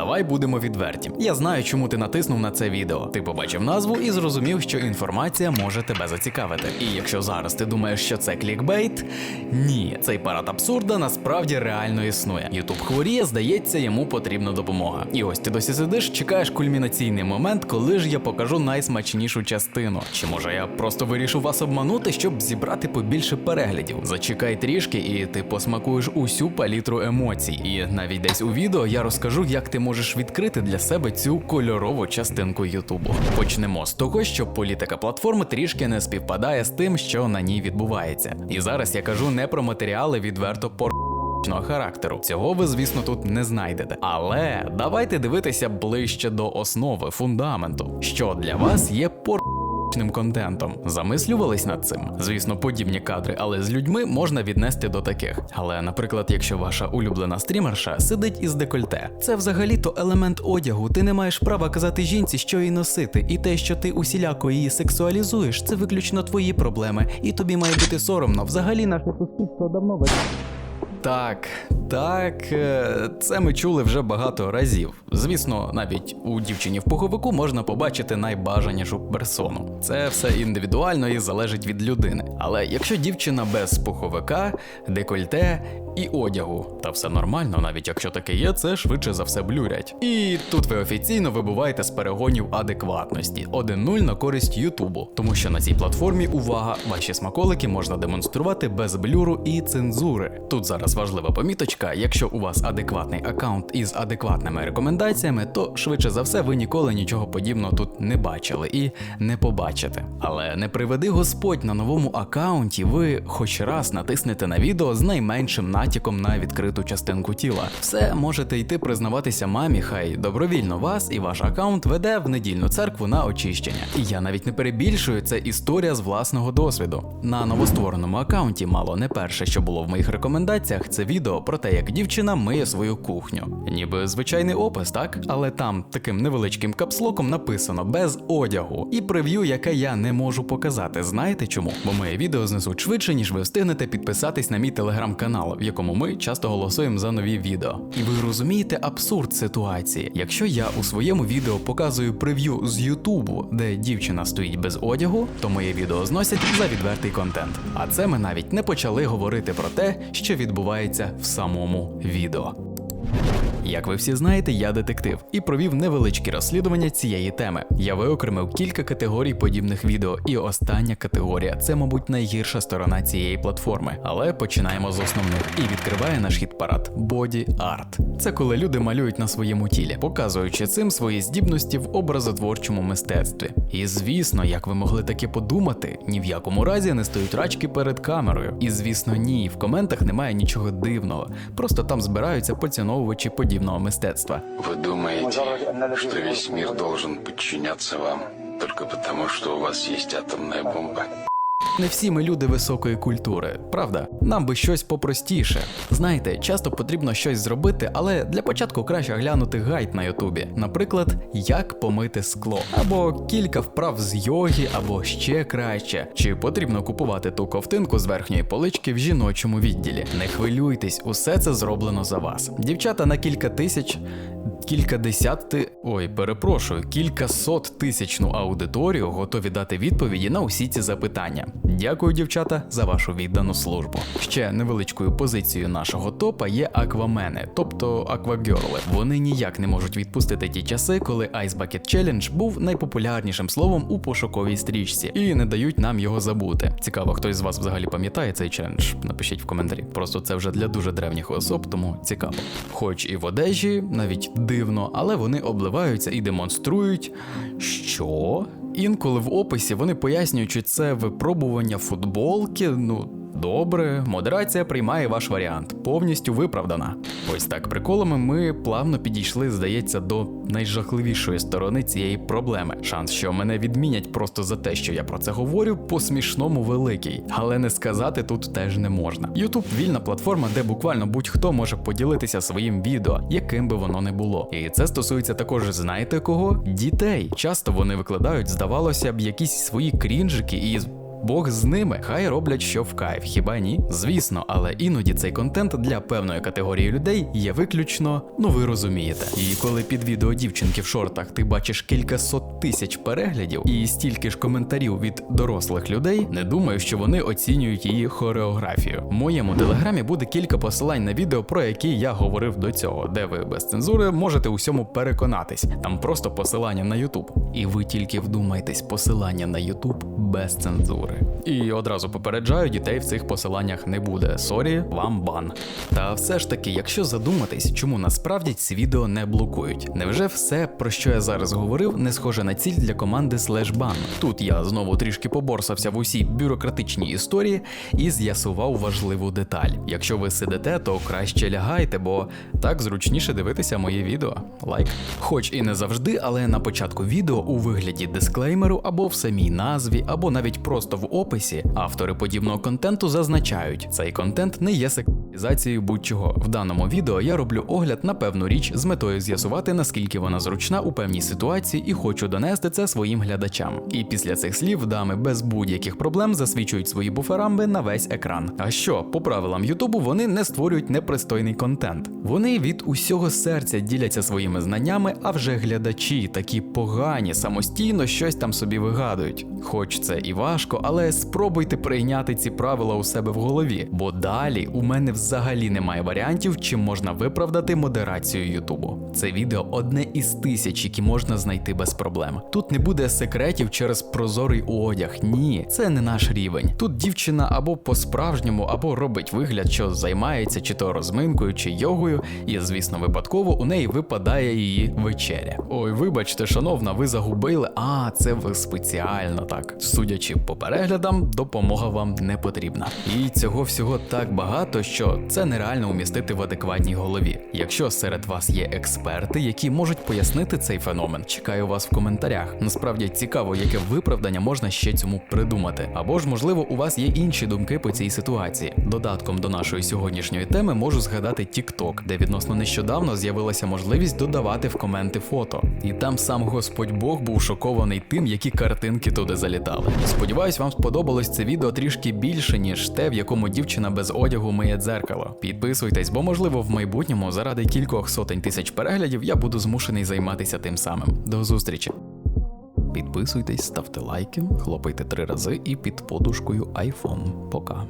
давай будемо відверті. Я знаю, чому ти натиснув на це відео. Ти побачив назву і зрозумів, що інформація може тебе зацікавити. І якщо зараз ти думаєш, що це клікбейт, ні, цей парад абсурда насправді реально існує. Ютуб хворіє, здається, йому потрібна допомога. І ось ти досі сидиш, чекаєш кульмінаційний момент, коли ж я покажу найсмачнішу частину. Чи може я просто вирішу вас обманути, щоб зібрати побільше переглядів? Зачекай трішки, і ти посмакуєш усю палітру емоцій. І навіть десь у відео я розкажу, як ти можеш відкрити для себе цю кольорову частинку Ютубу. Почнемо з того, що політика платформи трішки не співпадає з тим, що на ній відбувається. І зараз я кажу не про матеріали відверто пор. Характеру цього ви, звісно, тут не знайдете. Але давайте дивитися ближче до основи фундаменту, що для вас є пор. Контентом замислювались над цим. Звісно, подібні кадри, але з людьми можна віднести до таких. Але, наприклад, якщо ваша улюблена стрімерша сидить із декольте, це взагалі-то елемент одягу. Ти не маєш права казати жінці, що їй носити, і те, що ти усіляко її сексуалізуєш, це виключно твої проблеми, і тобі має бути соромно. Взагалі наше суспільство давно без. Так, так, е, це ми чули вже багато разів. Звісно, навіть у дівчині в пуховику можна побачити найбажанішу персону. Це все індивідуально і залежить від людини. Але якщо дівчина без пуховика, декольте і одягу, та все нормально, навіть якщо таке є, це швидше за все блюрять. І тут ви офіційно вибуваєте з перегонів адекватності 1-0 на користь Ютубу, тому що на цій платформі увага, ваші смаколики можна демонструвати без блюру і цензури. Тут зараз важлива поміточка: якщо у вас адекватний аккаунт із адекватними рекомендаціями, то швидше за все ви ніколи нічого подібного тут не бачили і не побачите. Але не приведи Господь на новому аккаунті, ви хоч раз натиснете на відео з найменшим натяком на відкриту частинку тіла. Все можете йти признаватися мамі, хай добровільно вас і ваш аккаунт веде в недільну церкву на очищення. І я навіть не перебільшую, це історія з власного досвіду. На новоствореному аккаунті мало не перше, що було в моїх рекомендаціях, це відео про те, як дівчина миє свою кухню. Ніби звичайний опис, так? Але там таким невеличким капслоком написано без одягу і прев'ю, яке я не можу показати. Знаєте чому? Бо моє відео знесуть швидше, ніж ви встигнете підписатись на мій телеграм-канал, якому ми часто голосуємо за нові відео. І ви розумієте абсурд ситуації. Якщо я у своєму відео показую прев'ю з Ютубу, де дівчина стоїть без одягу, то моє відео зносять за відвертий контент. А це ми навіть не почали говорити про те, що відбувається в самому відео. Як ви всі знаєте, я детектив і провів невеличкі розслідування цієї теми. Я виокремив кілька категорій подібних відео, і остання категорія це, мабуть, найгірша сторона цієї платформи. Але починаємо з основних і відкриває наш хіт парад боді арт. Це коли люди малюють на своєму тілі, показуючи цим свої здібності в образотворчому мистецтві. І звісно, як ви могли таке подумати, ні в якому разі не стоють рачки перед камерою. І звісно, ні, в коментах немає нічого дивного. Просто там збираються поціновувачі подібного мистецтва. Вы думаете, что весь мир должен подчиняться вам только потому, что у вас есть атомная бомба? Не всі ми люди високої культури, правда? Нам би щось попростіше. Знаєте, часто потрібно щось зробити, але для початку краще глянути гайд на Ютубі. Наприклад, як помити скло, або кілька вправ з йоги, або ще краще. Чи потрібно купувати ту ковтинку з верхньої полички в жіночому відділі? Не хвилюйтесь, усе це зроблено за вас. Дівчата на кілька тисяч. Кілька десяти, ой, перепрошую, кількасот тисячну аудиторію готові дати відповіді на усі ці запитання. Дякую, дівчата, за вашу віддану службу. Ще невеличкою позицією нашого топа є аквамени, тобто аквагерли. Вони ніяк не можуть відпустити ті часи, коли Ice Bucket Challenge був найпопулярнішим словом у пошуковій стрічці, і не дають нам його забути. Цікаво, хтось з вас взагалі пам'ятає цей челендж? Напишіть в коментарі. Просто це вже для дуже древніх особ, тому цікаво. Хоч і в одежі, навіть дивно, але вони обливаються і демонструють, що інколи в описі вони пояснюють, що це випробування футболки. Ну добре, модерація приймає ваш варіант, повністю виправдана. Ось так приколами ми плавно підійшли, здається, до найжахливішої сторони цієї проблеми. Шанс, що мене відмінять просто за те, що я про це говорю, по смішному великий, але не сказати тут теж не можна. Ютуб вільна платформа, де буквально будь-хто може поділитися своїм відео, яким би воно не було. І це стосується також, знаєте кого? Дітей. Часто вони викладають, здавалося б, якісь свої крінжики і Бог з ними, хай роблять що в кайф, хіба ні? Звісно, але іноді цей контент для певної категорії людей є виключно, ну ви розумієте. І коли під відео дівчинки в шортах ти бачиш кількасот тисяч переглядів і стільки ж коментарів від дорослих людей, не думаю, що вони оцінюють її хореографію. В моєму телеграмі буде кілька посилань на відео, про які я говорив до цього, де ви без цензури можете усьому переконатись. Там просто посилання на YouTube. І ви тільки вдумайтесь, посилання на YouTube без цензури. І одразу попереджаю, дітей в цих посиланнях не буде. Сорі, вам бан. Та все ж таки, якщо задуматись, чому насправді ці відео не блокують? Невже все, про що я зараз говорив, не схоже на ціль для команди SlashBan? Тут я знову трішки поборсався в усій бюрократичній історії і з'ясував важливу деталь. Якщо ви сидите, то краще лягайте, бо так зручніше дивитися моє відео. Лайк. Хоч і не завжди, але на початку відео у вигляді дисклеймеру або в самій назві, або навіть просто в описі. Автори подібного контенту зазначають, цей контент не є сексуалізацією будь-чого. В даному відео я роблю огляд на певну річ з метою з'ясувати, наскільки вона зручна у певній ситуації, і хочу донести це своїм глядачам. І після цих слів дами без будь-яких проблем засвічують свої буферамби на весь екран. А що, по правилам Ютубу вони не створюють непристойний контент. Вони від усього серця діляться своїми знаннями, а вже глядачі такі погані, самостійно щось там собі вигадують. Хоч це і важко, але спробуйте прийняти ці правила у себе в голові, бо далі у мене взагалі немає варіантів, чим можна виправдати модерацію Ютубу. Це відео одне із тисяч, які можна знайти без проблем. Тут не буде секретів через прозорий одяг. Ні, це не наш рівень. Тут дівчина або по-справжньому, або робить вигляд, що займається чи то розминкою, чи йогою, і звісно, випадково у неї випадає її вечеря. Ой, вибачте, шановна, ви загубили. А, це ви спеціально так. Судячи по переглядам, допомога вам не потрібна. І цього всього так багато, що це нереально умістити в адекватній голові. Якщо серед вас є експерти, які можуть пояснити цей феномен, чекаю вас в коментарях. Насправді цікаво, яке виправдання можна ще цьому придумати. Або ж, можливо, у вас є інші думки по цій ситуації. Додатком до нашої сьогоднішньої теми можу згадати TikTok, де відносно нещодавно з'явилася можливість додавати в коменти фото. І там сам Господь Бог був шокований тим, які картинки туди залітали. Сподіваюсь, вам сподобалось це відео трішки більше, ніж те, в якому дівчина без одягу миє дзеркало. Підписуйтесь, бо можливо в майбутньому заради кількох сотень тисяч переглядів я буду змушений займатися тим самим. До зустрічі! Підписуйтесь, ставте лайки, хлопайте три рази і під подушкою iPhone. Пока.